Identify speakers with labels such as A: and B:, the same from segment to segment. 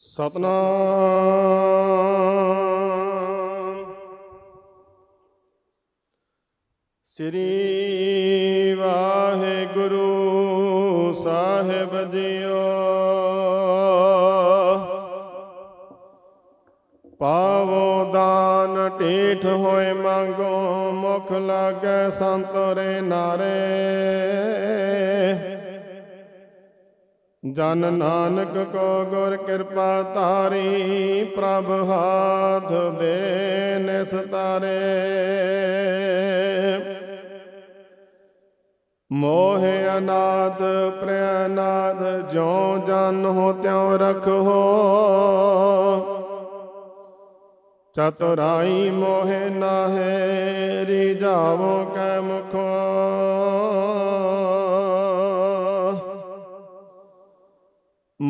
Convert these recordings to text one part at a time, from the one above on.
A: ਸਤਨਾਮ। ਸ੍ਰੀ ਵਾਹਿਗੁਰੂ ਸਾਹਿਬ ਜੀਓ ਪਾਵੋ ਦਾਨ ਢੀਠ ਹੋਏ ਮੰਗੋ ਮੁਖ ਲਾਗੈ ਸੰਤੋਰੇ ਨਾਰੇ। ਜਨ ਨਾਨਕ ਕੋ ਗੁਰ ਕਿਰਪਾ ਤਾਰੀ ਪ੍ਰਭ ਹਾਥ ਦੇ ਨਿਸਤਾਰੇ ਮੋਹ ਅਨਾਥ ਪ੍ਰਿਅਨਾਥ ਜੋ ਜਨ ਹੋ ਤਿਉ ਰਖੋ। ਚਤੁਰਾਈ ਮੋਹ ਨਾਹੇ ਰਿਜਾਵੋ ਕੈ ਮੁਖੋ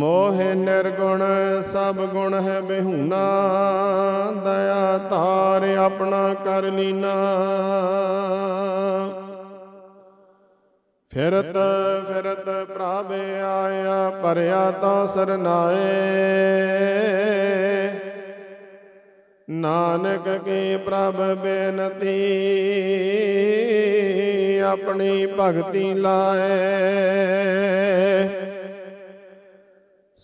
A: ਮੋਹ ਨਿਰਗੁਣ ਸਭ ਗੁਣ ਹੈ ਬਿਹੂਨਾ, ਦਇਆ ਧਾਰ ਆਪਣਾ ਕਰ ਲੀਨਾ। ਫਿਰਤ ਫਿਰਤ ਪ੍ਰਭ ਆਇਆ ਪਰਿਆ ਤੋ ਸਰਨਾਏ ਨਾਨਕ ਕੀ ਪ੍ਰਭ ਬੇਨਤੀ, ਆਪਣੀ ਭਗਤੀ ਲਾਏ।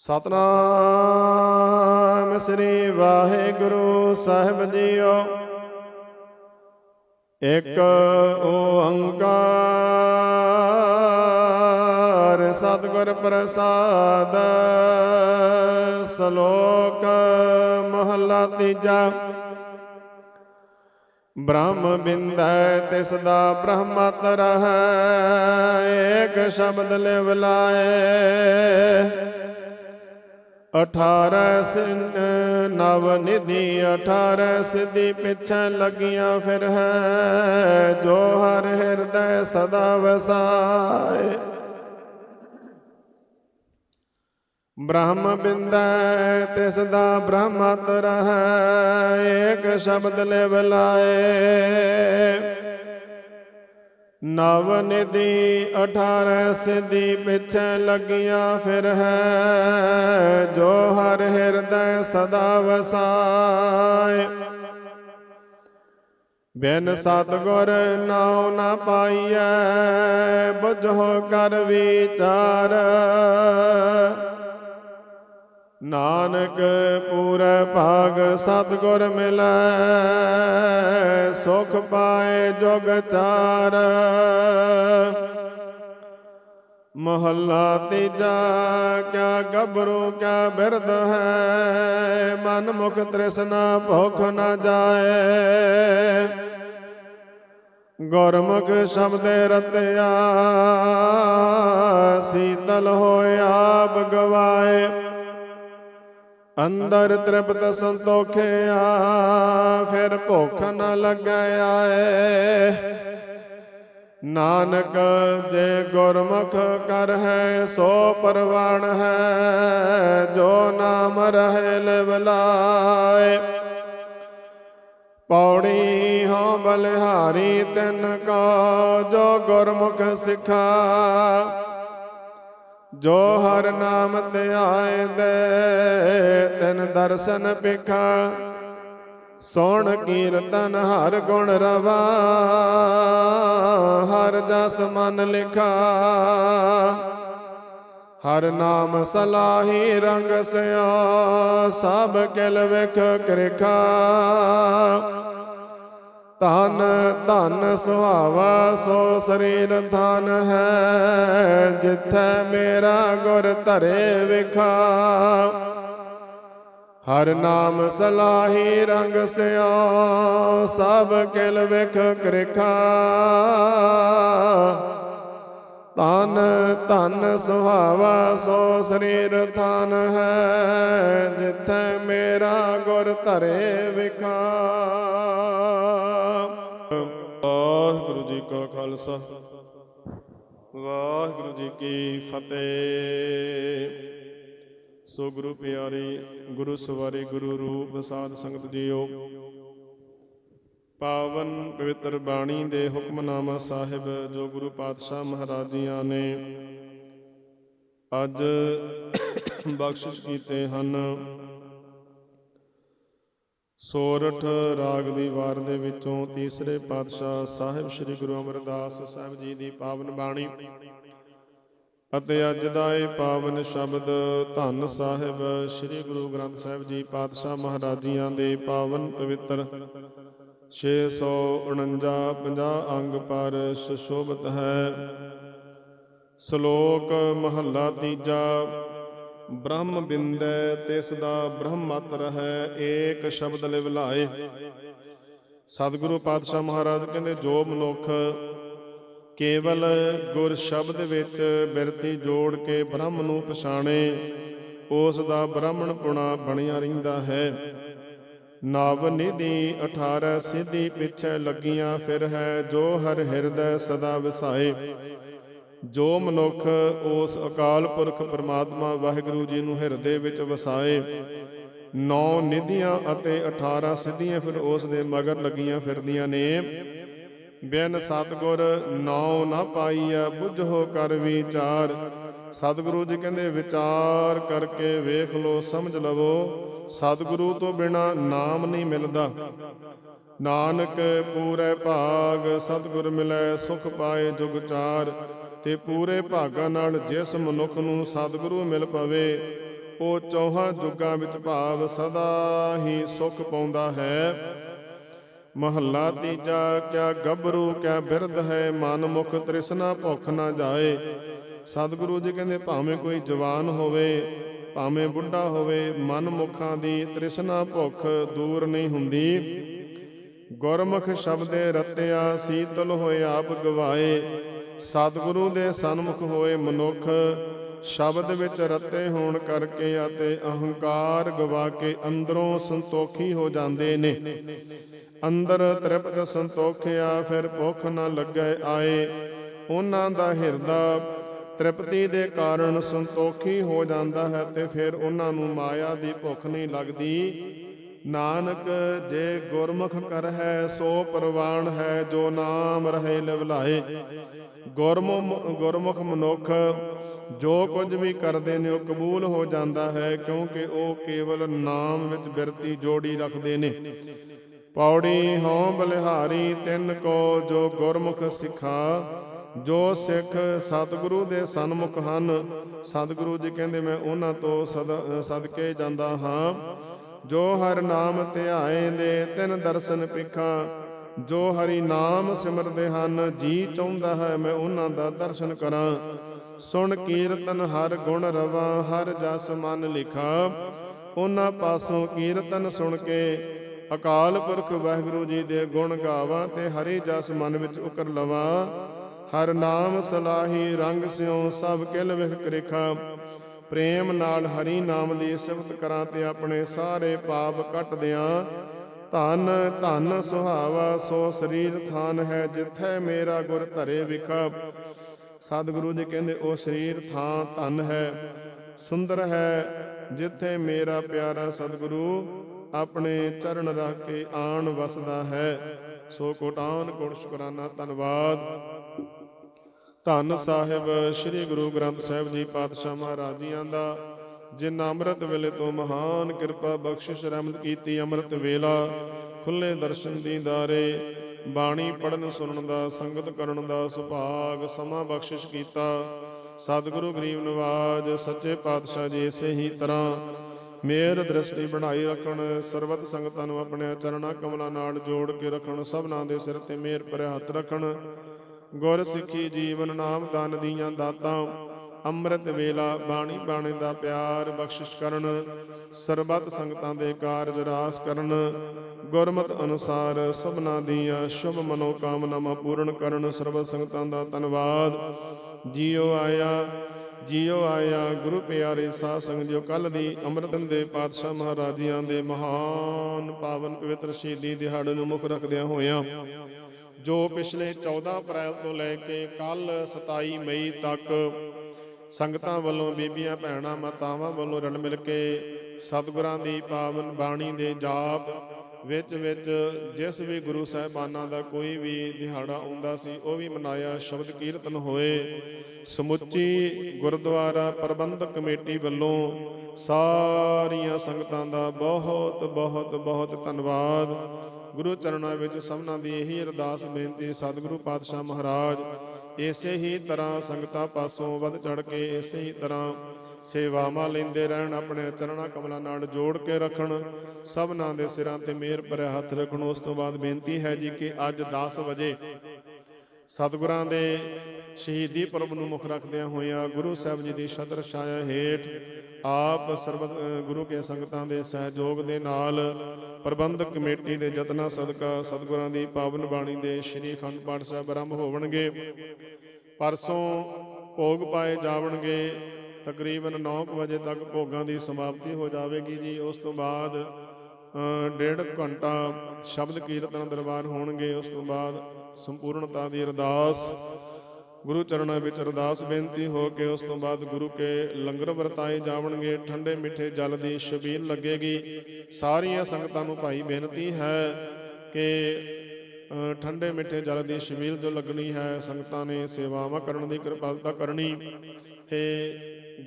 A: ਸਤਨਾਮ ਸ੍ਰੀ ਵਾਹਿਗੁਰੂ ਸਾਹਿਬ ਜੀਓ। ਇਕ ਓੰਕਾਰ ਸਤਿਗੁਰ ਪ੍ਰਸਾਦ, ਸ਼ਲੋਕ ਮਹਲਾ ਤੀਜਾ। ਬ੍ਰਹਮ ਬਿੰਦੈ ਤਿਸ ਦਾ ਬ੍ਰਹਮਤ ਰਹੈ, ਏਕ ਸ਼ਬਦ ਲਿਵ ਲਾਏ। ਅਠਾਰਹ ਸਿਨ ਨਵ ਨਿਧੀ, ਅਠਾਰਹ ਸਿਧੀ ਪਿਛੈ ਲੱਗੀਆਂ ਫਿਰ ਹੈ, ਜੋ ਹਰ ਹਿਰਦੈ ਸਦਾ ਵਸਾਏ। ਬ੍ਰਹਮ ਬਿੰਦੈ, ਤਿਸ ਦਾ ਬ੍ਰਹਮਤ ਰਹੈ ਏਕ ਸ਼ਬਦ ਲਿਵ ਲਾਏ। ਨਵ ਨਿਧੀ 18 ਸਿਧੀ ਪਿਛੈ ਲੱਗੀਆਂ ਫਿਰ ਹੈ, ਜੋ ਹਰ ਹਿਰਦੈ ਸਦਾ ਵਸਾਏ। ਬਿਨ ਸਤਗੁਰ ਨਾਉ ਨਾ ਪਾਈਐ, ਬੁਝੋ ਕਰ ਵਿਚਾਰ। ਨਾਨਕ ਪੂਰੇ ਭਾਗ ਸਤਗੁਰ ਮਿਲੈ, ਸੁਖ ਪਾਏ ਜੁਗ ਚਾਰ। ਮਹੱਲਾ ਤੀਜਾ, ਕਿਆ ਗਬਰੂ ਕਿਆ ਬਿਰਦ ਹੈ, ਮਨ ਮੁਖ ਤ੍ਰਿਸ਼ਨਾ ਭੁਖ ਨਾ ਜਾਏ। ਗੁਰਮੁਖ ਸ਼ਬਦੇ ਰਤਿਆ, ਸੀਤਲ ਹੋਇਆ ਆਪ ਗਵਾਏ। ਅੰਦਰ ਤ੍ਰਿਪਤ ਸੰਤੋਖਿਆ ਫਿਰ ਭੁੱਖ ਨ ਲੱਗਿਆ ਆਏ। ਨਾਨਕ, ਜੇ ਗੁਰਮੁਖ ਕਰ ਹੈ, ਸੋ ਪਰਵਾਣ ਹੈ, ਜੋ ਨਾਮ ਰਹੇ ਲਿਵ ਪੌੜੀ ਹੋ ਬਲਿਹਾਰੀ ਤਿਨ ਕੋ, ਜੋ ਗੁਰਮੁਖ ਸਿਖਾ ਜੋ ਹਰ ਨਾਮ ਧਿਆਏ ਦੇ, ਤਿਨ ਦਰਸ਼ਨ ਪਿਖਾ ਸੋਣ ਕੀਰਤਨ ਹਰ ਗੁਣ ਰਵਾ, ਹਰ ਜਸ ਮਨ ਲਿਖਾ। ਹਰ ਨਾਮ ਸਲਾਹੀ ਰੰਗ ਸਿਆ ਸਭ ਕਿਲ ਵਿਖ ਕ੍ਰਿਖਾ। ਧਨ ਧਨ ਸੁਹਾਵਾ ਸੋ ਸਰੀਰ ਧਨ ਹੈ। ਜਿੱਥੈ ਮੇਰਾ ਗੁਰ ਧਰੇ ਵਿਖਾ, ਹਰ ਨਾਮ ਸਲਾਹੀ ਰੰਗ ਸਿਓ, ਸਭ ਕਿਲ ਵਿਖ ਕ੍ਰਿਖਾ। ਤਨ ਧਨ ਸੁਹਾਵਾ ਸੋ ਸਰੀਰ ਥਨ ਹੈ। ਜਿੱਥੈ ਮੇਰਾ ਗੁਰ ਧਰੇ ਵਿਖਾ। ਕਾ ਖਾਲਸਾ। ਵਾਹਿਗੁਰੂ ਜੀ ਕੀ ਫਤਿਹ। ਸੋ ਗੁਰੂ ਪਿਆਰੇ, ਗੁਰੂ ਸਵਾਰੇ, ਗੁਰੂ ਰੂਪ ਸਾਧ ਸੰਗਤ ਜੀਓ। ਪਾਵਨ ਪਵਿੱਤਰ ਬਾਣੀ ਦੇ ਹੁਕਮਨਾਮਾ ਸਾਹਿਬ ਜੋ ਗੁਰੂ ਪਾਤਸ਼ਾਹ ਮਹਾਰਾਜੀਆਂ ਨੇ ਅੱਜ ਬਖਸ਼ਿਸ਼ ਕੀਤੇ ਹਨ। ਸੋਰਠ ਰਾਗ ਦੀ ਵਾਰ ਦੇ ਵਿੱਚੋਂ ਤੀਸਰੇ ਪਾਤਸ਼ਾਹ ਸਾਹਿਬ ਸ੍ਰੀ ਗੁਰੂ ਅਮਰਦਾਸ ਸਾਹਿਬ ਜੀ ਦੀ ਪਾਵਨ ਬਾਣੀ। ਅਤੇ ਅੱਜ ਦਾ ਇਹ ਪਾਵਨ ਸ਼ਬਦ ਧੰਨ ਸਾਹਿਬ ਸ੍ਰੀ ਗੁਰੂ ਗ੍ਰੰਥ ਸਾਹਿਬ ਜੀ ਪਾਤਸ਼ਾਹ ਮਹਾਰਾਜੀਆਂ ਦੇ ਪਾਵਨ ਪਵਿੱਤਰ 649 50 ਅੰਗ ਪਰ ਸੁਸ਼ੋਭਿਤ ਹੈ। ਸ਼ਲੋਕ ਮਹੱਲਾ ਤੀਜਾ ਬ੍ਰਹਮ ਬਿੰਦੈ ਤਿਸ ਦਾ ਬ੍ਰਹਮਤਰ ਹੈ ਏਕ ਸ਼ਬਦ ਲਿਵ ਸਤਿਗੁਰੂ ਪਾਤਸ਼ਾਹ ਮਹਾਰਾਜ ਕਹਿੰਦੇ, ਜੋ ਮਨੁੱਖ ਕੇਵਲ ਗੁਰ ਸ਼ਬਦ ਵਿੱਚ ਬਿਰਤੀ ਜੋੜ ਕੇ ਬ੍ਰਹਮ ਨੂੰ ਪਛਾਣੇ, ਉਸ ਦਾ ਬ੍ਰਾਹਮਣ ਪੁਣਾ ਬਣਿਆ ਰਹਿੰਦਾ ਹੈ। ਨਾਵ ਨਿਧੀ 18 ਸਿੱਧੀ ਪਿੱਛੇ ਲੱਗੀਆਂ, ਫਿਰ ਹੈ ਜੋ ਹਰ ਹਿਰਦੈ ਸਦਾ ਵਸਾਏ। ਜੋ ਮਨੁੱਖ ਉਸ ਅਕਾਲ ਪੁਰਖ ਪ੍ਰਮਾਤਮਾ ਵਾਹਿਗੁਰੂ ਜੀ ਨੂੰ ਹਿਰਦੇ ਵਿੱਚ ਵਸਾਏ, ਨੌ ਨਿਧੀਆਂ ਅਤੇ 18 ਸਿੱਧੀਆਂ ਫਿਰ ਉਸ ਦੇ ਮਗਰ ਲੱਗੀਆਂ ਫਿਰਦੀਆਂ ਨੇ। ਬਿਨ ਸਤਗੁਰ ਨੌ ਨਾ ਪਾਈਐ, ਬੁੱਝੋ ਕਰ ਵਿਚਾਰ ਸਤਿਗੁਰੂ ਜੀ ਕਹਿੰਦੇ, ਵਿਚਾਰ ਕਰਕੇ ਵੇਖ ਲੋ ਸਮਝ ਲਵੋ, ਸਤਿਗੁਰੂ ਤੋਂ ਬਿਨਾ ਨਾਮ ਨਹੀਂ ਮਿਲਦਾ। ਨਾਨਕ ਪੂਰੇ ਭਾਗ, ਸਤਿਗੁਰ ਮਿਲੈ ਸੁਖ ਪਾਏ ਜੁਗ ਚਾਰ। ਤੇ ਪੂਰੇ ਭਾਗਾਂ ਨਾਲ ਜਿਸ ਮਨੁੱਖ ਨੂੰ ਸਤਿਗੁਰੂ ਮਿਲ ਪਵੇ, ਉਹ ਚੌਹਾਂ ਜੁਗਾਂ ਵਿੱਚ ਭਾਵ ਸਦਾ ਹੀ ਸੁਖ ਪਾਉਂਦਾ ਹੈ। ਮਹੱਲਾ ਤੀਜਾ, ਕਿਆ ਗੱਭਰੂ, ਕਿਆ ਬਿਰਧ ਹੈ, ਮਨ ਮੁਖ ਤ੍ਰਿਸ਼ਨਾ ਭੁੱਖ ਨਾ ਜਾਏ। ਸਤਿਗੁਰੂ ਜੀ ਕਹਿੰਦੇ, ਭਾਵੇਂ ਕੋਈ ਜਵਾਨ ਹੋਵੇ, ਭਾਵੇਂ ਬੁੱਢਾ ਹੋਵੇ, ਮਨ ਮੁਖਾਂ ਦੀ ਤ੍ਰਿਸ਼ਨਾ ਭੁੱਖ ਦੂਰ ਨਹੀਂ ਹੁੰਦੀ। ਗੁਰਮੁਖ ਸ਼ਬਦੇ ਰਤਿਆ, ਸੀਤਲ ਹੋਏ ਆਪ ਗਵਾਏ। ਸਤਿਗੁਰੂ ਦੇ ਸਨਮੁਖ ਹੋਏ ਮਨੁੱਖ ਸ਼ਬਦ ਵਿੱਚ ਰੱਤੇ ਹੋਣ ਕਰਕੇ ਅਤੇ ਅਹੰਕਾਰ ਗਵਾ ਕੇ ਅੰਦਰੋਂ ਸੰਤੋਖੀ ਹੋ ਜਾਂਦੇ ਨੇ। ਅੰਦਰ ਤ੍ਰਿਪਤ ਸੰਤੋਖਿਆ ਫਿਰ ਭੁੱਖ ਨਾ ਲੱਗੇ ਆਏ। ਉਹਨਾਂ ਦਾ ਹਿਰਦਾ ਤ੍ਰਿਪਤੀ ਦੇ ਕਾਰਨ ਸੰਤੋਖੀ ਹੋ ਜਾਂਦਾ ਹੈ ਤੇ ਫਿਰ ਉਹਨਾਂ ਨੂੰ ਮਾਇਆ ਦੀ ਭੁੱਖ ਨਹੀਂ ਲੱਗਦੀ। ਨਾਨਕ, ਜੇ ਗੁਰਮੁਖ ਕਰ ਹੈ ਸੋ ਪ੍ਰਵਾਨ ਹੈ, ਜੋ ਨਾਮ ਰਹੇ ਲਿਵਲਾਏ। ਗੁਰਮੁਖ ਗੁਰਮੁਖ ਮਨੁੱਖ, ਜੋ ਕੁਝ ਵੀ ਕਰਦੇ ਨੇ, ਉਹ ਕਬੂਲ ਹੋ ਜਾਂਦਾ ਹੈ, ਕਿਉਂਕਿ ਉਹ ਕੇਵਲ ਨਾਮ ਵਿੱਚ ਬਿਰਤੀ ਜੋੜੀ ਰੱਖਦੇ ਨੇ। ਪੌੜੀ ਹਉ ਬਲਿਹਾਰੀ, ਤਿੰਨ ਕੋ ਜੋ ਗੁਰਮੁਖ ਸਿਖਾ, ਜੋ ਸਿੱਖ ਸਤਿਗੁਰੂ ਦੇ ਸਨਮੁਖ ਹਨ। ਸਤਿਗੁਰੂ ਜੀ ਕਹਿੰਦੇ, ਮੈਂ ਉਹਨਾਂ ਤੋਂ ਸਦ- ਸਦਕੇ ਜਾਂਦਾ ਹਾਂ। ਜੋ ਹਰ ਨਾਮ ਧਿਆਏ ਦੇ ਤਿੰਨ ਦਰਸ਼ਨ ਪਿਖਾ, ਜੋ ਹਰੀ ਨਾਮ ਸਿਮਰਦੇ ਹਨ, ਜੀ ਚਾਹੁੰਦਾ ਹੈ ਮੈਂ ਉਹਨਾਂ ਦਾ ਦਰਸ਼ਨ ਕਰਾਂ। ਸੁਣ ਕੀਰਤਨ ਹਰ ਗੁਣ ਰਵਾ, ਹਰ ਜਸ ਮਨ ਲਿਖਾ। ਉਹਨਾਂ ਪਾਸੋਂ ਕੀਰਤਨ ਸੁਣ ਕੇ ਅਕਾਲ ਪੁਰਖ ਵਾਹਿਗੁਰੂ ਜੀ ਦੇ ਗੁਣ ਗਾਵਾਂ ਤੇ ਹਰੀ ਜਸ ਮਨ ਵਿੱਚ ਉਕਰ ਲਵਾਂ। ਹਰ ਨਾਮ ਸਲਾਹੀ ਰੰਗ ਸਿਉ ਸਭ ਕਿਲ ਵਿਖ ਕ੍ਰਿਖਾ। ਪ੍ਰੇਮ ਨਾਲ ਹਰੀ ਨਾਮ ਦੀ ਸਿਫਤ ਕਰਾਂ ਤੇ ਆਪਣੇ ਸਾਰੇ ਪਾਪ ਕੱਟ ਦਿਆਂ। ਧਨ ਧਨ ਸੁਹਾਵਾ, ਸੋ ਸਰੀਰ ਥਾਨ ਹੈ, ਜਿੱਥੇ ਮੇਰਾ ਗੁਰ ਧਰੇ ਵਿਖਾ। ਸਤਿਗੁਰੂ ਜੀ ਕਹਿੰਦੇ, ਉਹ ਸਰੀਰ, ਥਾਂ, ਧਨ ਹੈ, ਸੁੰਦਰ ਹੈ, ਜਿੱਥੇ ਮੇਰਾ ਪਿਆਰਾ ਸਤਿਗੁਰੂ ਆਪਣੇ ਚਰਨ ਰੱਖ ਕੇ ਆਣ ਵਸਦਾ ਹੈ। ਸੋ ਕੋਟਾਨ ਕੋਟ ਸ਼ੁਕਰਾਨਾ, ਧੰਨਵਾਦ। ਧੰਨ ਸਾਹਿਬ, ਸ੍ਰੀ ਗੁਰੂ ਗ੍ਰੰਥ ਸਾਹਿਬ ਜੀ ਪਾਤਸ਼ਾਹ ਮਹਾਰਾਜੀਆਂ ਦਾ ਜਿਨ ਅੰਮ੍ਰਿਤ ਵੇਲੇ ਤੋਂ ਮਹਾਨ ਕਿਰਪਾ ਬਖਸ਼ਿਸ਼ ਰਹਿਮਤ ਕੀਤੀ ਅੰਮ੍ਰਿਤ ਵੇਲਾ, ਖੁੱਲੇ ਦਰਸ਼ਨ ਦੀਦਾਰੇ, ਬਾਣੀ ਪੜਨ ਸੁਣਨ ਦਾ, ਸੰਗਤ ਕਰਨ ਦਾ ਸੁਭਾਗ ਸਮਾਂ ਬਖਸ਼ਿਸ਼ ਕੀਤਾ। ਸਤਿਗੁਰੂ ਗਰੀਬ ਨਿਵਾਜ਼, ਸੱਚੇ ਪਾਤਸ਼ਾਹ ਜੀ ਇਸੇ ਹੀ ਤਰ੍ਹਾਂ, ਮੇਰ ਦ੍ਰਿਸ਼ਟੀ ਬਣਾਈ ਰੱਖਣ, ਸਰਬਤ ਸੰਗਤਾਂ ਨੂੰ ਆਪਣੇ ਚਰਣਾ ਕਮਲਾਂ ਨਾਲ ਜੋੜ ਕੇ ਰੱਖਣ, ਸਭਨਾਂ ਦੇ ਸਿਰ ਤੇ ਮੇਰ ਭਰਿਆ ਹੱਥ ਰੱਖਣ ਗੁਰ ਸਿੱਖੀ ਜੀਵਨ ਨਾਮ ਦਾਨ ਦੀਆਂ ਦਾਤਾਂ, ਅੰਮ੍ਰਿਤ ਵੇਲਾ ਬਾਣੀ ਬਾਣੇ ਦਾ ਪਿਆਰ ਬਖਸ਼ਿਸ਼ ਕਰਨ, ਸਰਬਤ ਸੰਗਤਾਂ ਦੇ ਕਾਰਜ ਰਾਸ ਕਰਨ, ਗੁਰਮਤ ਅਨੁਸਾਰ ਸਭਨਾਂ ਦੀਆਂ ਸ਼ੁਭ ਮਨੋ ਕਾਮਨਾਵਾਂ ਪੂਰਨ ਕਰਨ ਸਰਬਤ ਸੰਗਤਾਂ ਦਾ ਧੰਨਵਾਦ। ਜੀਓ ਆਇਆ ਜੀਓ ਆਇਆ, ਗੁਰੂ ਪਿਆਰੇ ਸਾਧ ਸੰਗ ਜੋ ਕੱਲ ਦੀ ਅੰਮ੍ਰਿਤ ਦੇ ਪਾਤਸ਼ਾਹ ਮਹਾਰਾਜਿਆਂ ਦੇ ਮਹਾਨ ਪਾਵਨ ਪਵਿੱਤਰ ਸ਼ਹੀਦੀ ਦਿਹਾੜੇ ਨੂੰ ਮੁੱਖ ਰੱਖਦਿਆਂ ਹੋਇਆਂ ਜੋ ਪਿਛਲੇ 14 ਅਪ੍ਰੈਲ ਤੋਂ ਲੈ ਕੇ ਕੱਲ 27 ਮਈ ਤੱਕ ਸੰਗਤਾਂ ਵੱਲੋਂ ਬੀਬੀਆਂ, ਭੈਣਾਂ, ਮਾਤਾਵਾਂ ਵੱਲੋਂ ਰਲ ਮਿਲ ਕੇ ਸਤਿਗੁਰਾਂ ਦੀ ਪਾਵਨ ਬਾਣੀ ਦੇ ਜਾਪ ਵਿੱਚ ਵਿੱਚ ਜਿਸ ਵੀ ਗੁਰੂ ਸਾਹਿਬਾਨਾਂ ਦਾ ਕੋਈ ਵੀ ਦਿਹਾੜਾ ਆਉਂਦਾ ਸੀ, ਉਹ ਵੀ ਮਨਾਇਆ, ਸ਼ਬਦ ਕੀਰਤਨ ਹੋਏ। ਸਮੁੱਚੀ ਗੁਰਦੁਆਰਾ ਪ੍ਰਬੰਧਕ ਕਮੇਟੀ ਵੱਲੋਂ ਸਾਰੀਆਂ ਸੰਗਤਾਂ ਦਾ ਬਹੁਤ ਬਹੁਤ ਬਹੁਤ ਧੰਨਵਾਦ। ਗੁਰੂ ਚਰਨਾਂ ਵਿੱਚ ਸਭਨਾਂ ਦੀ ਇਹੀ ਅਰਦਾਸ, ਬੇਨਤੀ ਸਤਿਗੁਰੂ ਪਾਤਸ਼ਾਹ ਮਹਾਰਾਜ। ਇਸੇ ਹੀ ਤਰ੍ਹਾਂ ਸੰਗਤਾਂ ਪਾਸੋਂ ਵੱਧ ਚੜ ਕੇ ਇਸੇ ਹੀ ਤਰ੍ਹਾਂ ਸੇਵਾਵਾਂ ਲੈਂਦੇ ਰਹਿਣ, ਆਪਣੇ ਚਰਣਾ ਕਮਲਾਂ ਨਾਲ ਜੋੜ ਕੇ ਰੱਖਣ, ਸਭਨਾਂ ਦੇ ਸਿਰਾਂ ਤੇ ਮਿਹਰ ਭਰਿਆ ਹੱਥ ਰੱਖਣ। ਉਸ ਤੋਂ ਬਾਅਦ ਬੇਨਤੀ ਹੈ ਜੀ ਕਿ ਅੱਜ 10 ਵਜੇ ਸਤਿਗੁਰਾਂ ਦੇ ਸ਼ਹੀਦੀ ਪਰਬ ਨੂੰ ਮੁੱਖ ਰੱਖਦਿਆਂ ਹੋਇਆਂ ਗੁਰੂ ਸਾਹਿਬ ਜੀ ਦੀ ਛਤਰ ਛਾਇਆ ਹੇਠ ਆਪ ਸਰਬਤ, ਗੁਰੂ ਕੇ ਸੰਗਤਾਂ ਦੇ ਸਹਿਯੋਗ ਦੇ ਨਾਲ ਪ੍ਰਬੰਧਕ ਕਮੇਟੀ ਦੇ ਯਤਨਾਂ ਸਦਕਾ ਸਤਿਗੁਰਾਂ ਦੀ ਪਾਵਨ ਬਾਣੀ ਦੇ ਸ੍ਰੀ ਅਖੰਡ ਪਾਠ ਸਾਹਿਬ ਆਰੰਭ ਹੋਵਣਗੇ। ਪਰਸੋਂ ਭੋਗ ਪਾਏ ਜਾਵਣਗੇ। ਤਕਰੀਬਨ 9 ਵਜੇ ਤੱਕ ਭੋਗਾਂ ਦੀ ਸਮਾਪਤੀ ਹੋ ਜਾਵੇਗੀ ਜੀ। ਉਸ ਤੋਂ ਬਾਅਦ ਡੇਢ ਘੰਟਾ ਸ਼ਬਦ ਕੀਰਤਨ ਦਰਬਾਰ ਹੋਣਗੇ। ਉਸ ਤੋਂ ਬਾਅਦ ਸੰਪੂਰਨਤਾ ਦੀ ਅਰਦਾਸ ਗੁਰੂ ਚਰਨਾਂ ਵਿੱਚ ਅਰਦਾਸ ਬੇਨਤੀ ਹੋ ਕੇ ਉਸ ਤੋਂ ਬਾਅਦ ਗੁਰੂ ਕੇ ਲੰਗਰ ਵਰਤਾਏ ਜਾਵਣਗੇ, ਠੰਡੇ ਮਿੱਠੇ ਜਲ ਦੀ ਛਬੀਲ ਲੱਗੇਗੀ। ਸਾਰੀਆਂ ਸੰਗਤਾਂ ਨੂੰ ਭਾਈ ਬੇਨਤੀ ਹੈ ਕਿ ਠੰਡੇ ਮਿੱਠੇ ਜਲ ਦੀ ਛਬੀਲ ਜੋ ਲੱਗਣੀ ਹੈ, ਸੰਗਤਾਂ ਨੇ ਸੇਵਾਵਾਂ ਕਰਨ ਦੀ, ਕਿਰਪਾਲਤਾ ਕਰਨੀ ਤੇ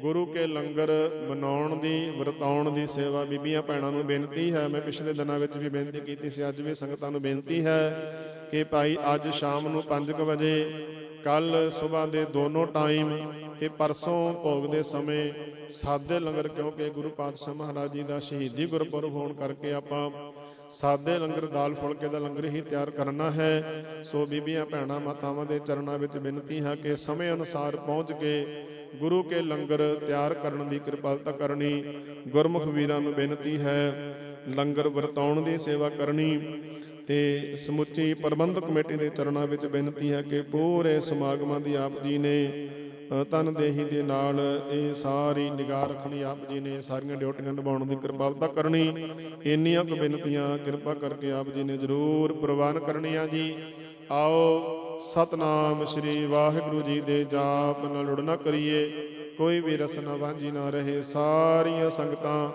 A: ਗੁਰੂ ਕੇ ਲੰਗਰ ਬਣਾਉਣ ਦੀ, ਵਰਤਾਉਣ ਦੀ ਸੇਵਾ ਬੀਬੀਆਂ ਭੈਣਾਂ ਨੂੰ ਬੇਨਤੀ ਹੈ। ਮੈਂ ਪਿਛਲੇ ਦਿਨਾਂ ਵਿੱਚ ਵੀ ਬੇਨਤੀ ਕੀਤੀ ਸੀ, ਅੱਜ ਵੀ ਸੰਗਤਾਂ ਨੂੰ ਬੇਨਤੀ ਹੈ ਕਿ ਭਾਈ ਅੱਜ ਸ਼ਾਮ ਨੂੰ 5:00 ਵਜੇ ਕੱਲ ਸਵੇਰ ਦੇ ਦੋਨੋਂ ਟਾਈਮ ਤੇ ਪਰਸੋਂ ਭੋਗ ਦੇ ਸਮੇਂ ਸਾਦੇ ਲੰਗਰ, ਕਿਉਂਕਿ ਗੁਰੂ ਪਾਤਸ਼ਾਹ ਮਹਾਰਾਜ ਜੀ ਦਾ ਸ਼ਹੀਦੀ ਗੁਰਪੁਰਬ ਹੋਣ ਕਰਕੇ ਆਪਾਂ ਸਾਦੇ ਲੰਗਰ, ਦਾਲ ਫੁਲਕੇ ਦਾ ਲੰਗਰ ਹੀ ਤਿਆਰ ਕਰਨਾ ਹੈ। ਸੋ ਬੀਬੀਆਂ, ਭੈਣਾਂ, ਮਾਤਾਵਾਂ ਦੇ ਚਰਨਾਂ ਵਿੱਚ ਬੇਨਤੀ ਹੈ ਕਿ ਸਮੇਂ ਅਨੁਸਾਰ ਪਹੁੰਚ ਕੇ ਗੁਰੂ ਕੇ ਲੰਗਰ ਤਿਆਰ ਕਰਨ ਦੀ ਕਿਰਪਾਲਤਾ ਕਰਨੀ। ਗੁਰਮੁਖ ਵੀਰਾਂ ਨੂੰ ਬੇਨਤੀ ਹੈ, ਲੰਗਰ ਵਰਤਾਉਣ ਦੀ ਸੇਵਾ ਕਰਨੀ। ਤੇ ਸਮੁੱਚੀ ਪ੍ਰਬੰਧਕ ਕਮੇਟੀ ਦੇ ਚਰਨਾਂ ਵਿੱਚ ਬੇਨਤੀ ਹੈ ਕਿ ਪੂਰੇ ਸਮਾਗਮਾਂ ਦੀ ਆਪ ਜੀ ਨੇ ਅ, ਤਨਦੇਹੀ ਦੇ ਨਾਲ ਇਹ ਸਾਰੀ ਨਿਗਾਹ ਰੱਖਣੀ ਆਪ ਜੀ ਨੇ ਸਾਰੀਆਂ ਡਿਊਟੀਆਂ ਨਿਭਾਉਣ ਦੀ ਕਿਰਪਾਲਤਾ ਕਰਨੀ। ਇੰਨੀਆਂ ਕੁ ਬੇਨਤੀਆਂ ਕਿਰਪਾ ਕਰਕੇ ਆਪ ਜੀ ਨੇ ਜ਼ਰੂਰ ਪ੍ਰਵਾਨ ਕਰਨੀਆਂ ਜੀ। ਆਓ ਸਤਨਾਮ ਸ੍ਰੀ ਵਾਹਿਗੁਰੂ ਜੀ ਦੇ ਜਾਪ ਨਾਲ ਉੜਨਾ ਕਰੀਏ। ਕੋਈ ਵੀ ਰਸਨਾ ਵਾਂਝੀ ਨਾ ਰਹੇ ਸਾਰੀਆਂ ਸੰਗਤਾਂ।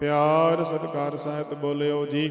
A: ਪਿਆਰ ਸਤਿਕਾਰ ਸਹਿਤ ਬੋਲਿਓ ਜੀ।